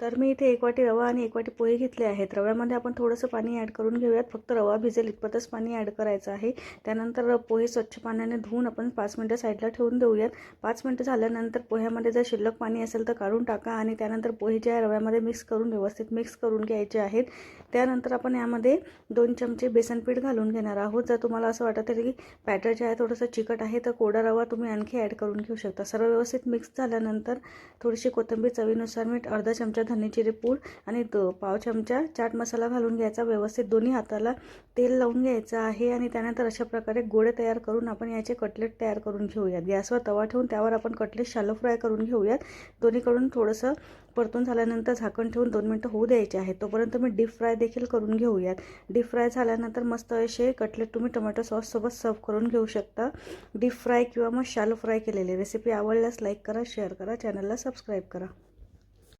तर मी इथे एक वाटी रवा आणि एक वाटी पोहे घेतले आहेत. रव्यामध्ये आपण थोडंसं पाणी ॲड करून घेऊयात. फक्त रवा भिजेल इतपतच पाणी ॲड करायचं आहे. त्यानंतर पोहे स्वच्छ पाण्याने धुवून आपण पाच मिनटं साईडला ठेवून देऊयात. पाच मिनटं झाल्यानंतर पोह्यामध्ये जर शिल्लक पाणी असेल तर काढून टाका आणि त्यानंतर पोहे जे आहे रव्यामध्ये मिक्स करून व्यवस्थित मिक्स करून घ्यायचे आहेत. त्यानंतर आपण यामध्ये दोन चमचे बेसन पीठ घालून घेणार आहोत. जर तुम्हाला असं वाटत आहे की बॅटर जे आहे थोडंसं चिकट आहे तर कोडा रवा तुम्ही आणखी ॲड करून घेऊ शकता. सर्व व्यवस्थित मिक्स झाल्यानंतर थोडीशी कोथिंबीर चवीनुसार मीठ अर्धा चमचा धनेजिरे पूड आणि तो पाव चमचा चाट मसाला घालून घ्यायचा. व्यवस्थित दोन्ही हाताला तेल लावून घ्यायचं आहे आणि त्यानंतर अशा प्रकारे गोळे तयार करून आपण याचे कटलेट तयार करून घेऊयात. गॅसवर तवा ठेवून त्यावर आपण कटलेट शालो फ्राय करून घेऊयात. दोन्हीकडून थोडंसं परतून झाल्यानंतर झाकण ठेवून दोन मिनटं होऊ द्यायचे आहेत. तोपर्यंत मी डीप फ्राय देखील करून घेऊयात. डीप फ्राय झाल्यानंतर मस्त असे कटलेट तुम्ही टोमॅटो सॉससोबत सर्व करून घेऊ शकता. डीप फ्राय किंवा मग शालो फ्राय केलेले रेसिपी आवडल्यास लाईक करा शेअर करा चॅनलला सबस्क्राईब करा.